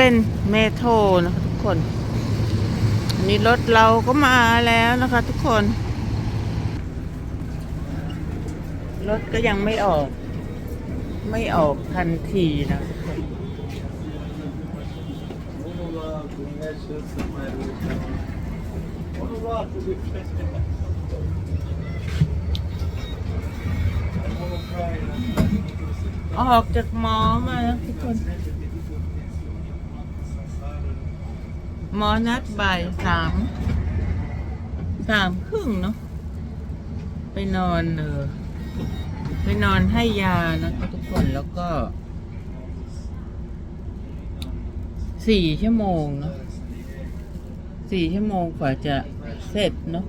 เป็นเมโทรนะคะทุกคนอันนี้รถเราก็มาแล้วนะคะทุกคน รถก็ยังไม่ออก ไม่ออกทันทีนะทุกคนออกจากหมอมาแล้วทุกคน หมอนัดบ่ายสามสามครึ่งเนาะไปนอนเออไปนอนให้ยานะคะทุกคนแล้วก็สี่ชั่วโมงเนาะสี่ชั่วโมงกว่าจะเสร็จเนาะ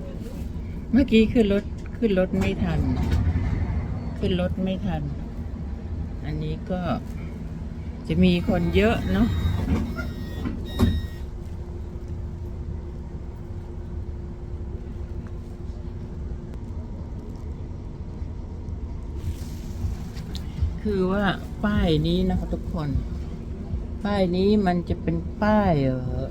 เมื่อกี้ขึ้นรถขึ้นรถไม่ทัน ขึ้นรถไม่ทัน อันนี้ก็จะมีคนเยอะเนาะ คือว่าป้ายนี้นะคะทุกคน ป้ายนี้มันจะเป็นป้ายเออ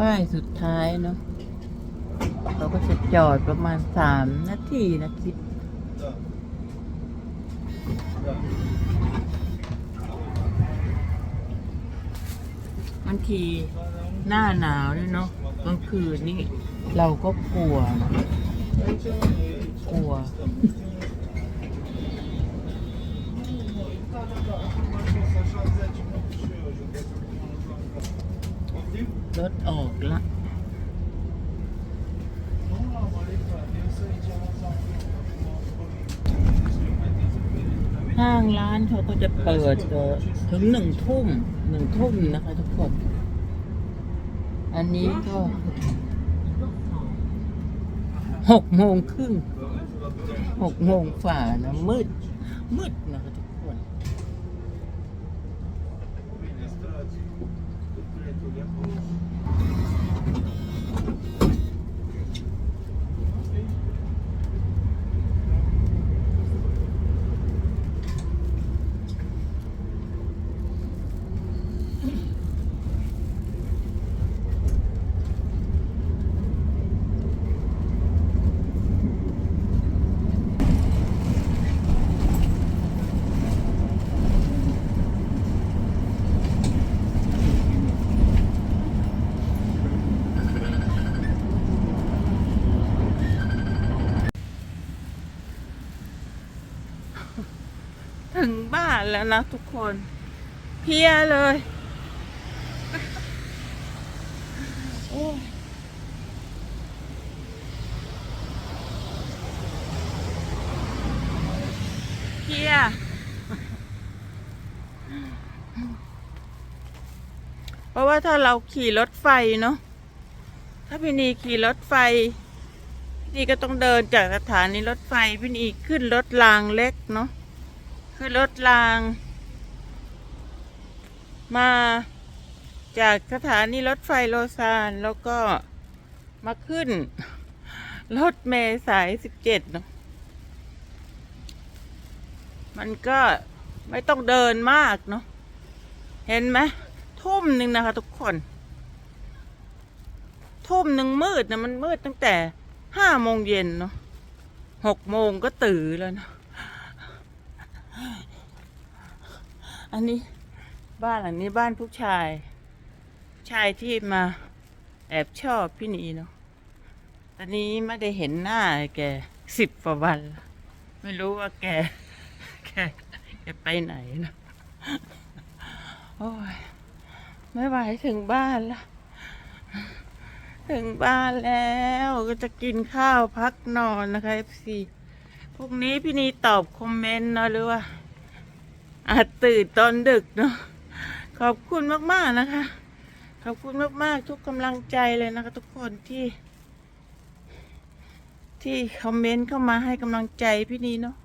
ป้ายสุดท้ายเนาะเราก็จะจอดประมาณสามนาทีนะคิด บางทีหน้าหนาวเนี่ยเนาะกลางคืนนี่เราก็กลัว กลัว รถออกละ ห้างร้านเขาก็จะเปิดเออถึงหนึ่งทุ่มหนึ่งทุ่มนะคะทุกคน อันนี้ก็หกโมงครึ่งหกโมงฝ่านะมืด มืดนะคะทุกคน ถึงบ้านแล้วนะทุกคน เพียเลย โอ้เพียเพราะว่าถ้าเราขี่รถไฟเนาะถ้าพี่นีขี่รถไฟพี่นีก็ต้องเดินจากสถานีรถไฟพี่นีขึ้นรถรางเล็กเนาะ ขึ้นรถราง มาจากสถานีรถไฟโลซานแล้วก็มาขึ้น รถเมล์สายสิบเจ็ดเนาะมันก็ไม่ต้องเดินมากเนาะเห็นไหมทุ่มหนึ่งนะคะ ทุกคน ทุ่มหนึ่งมืดนะมันมืดตั้งแต่ห้าโมงเย็นเนาะหกโมงก็ตื่นแล้วเนาะ อันนี้บ้านหลังนี้บ้านผู้ชาย ชายที่มาแอบชอบพี่นีเนาะตอนนี้ไม่ได้เห็นหน้าแกสิบกว่าวัน ไม่รู้ว่าแก แกแกไปไหนเนาะโอ้ยไม่ไหวถึงบ้านแล้วถึงบ้านแล้วก็จะกินข้าวพักนอนนะคะเอฟซี พรุ่งนี้พี่นีตอบคอมเมนต์เนาะหรือว่าอาจตื่นตอนดึกเนาะขอบคุณมากๆนะคะ ขอบคุณมากๆทุกกำลังใจเลยนะคะ ทุกคนที่ ที่คอมเมนต์เข้ามาให้กำลังใจพี่นีเนาะ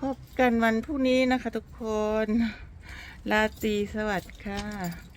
พบกันวันพรุ่งนี้นะคะ ทุกคนลาตรีสวัสดิ์ค่ะ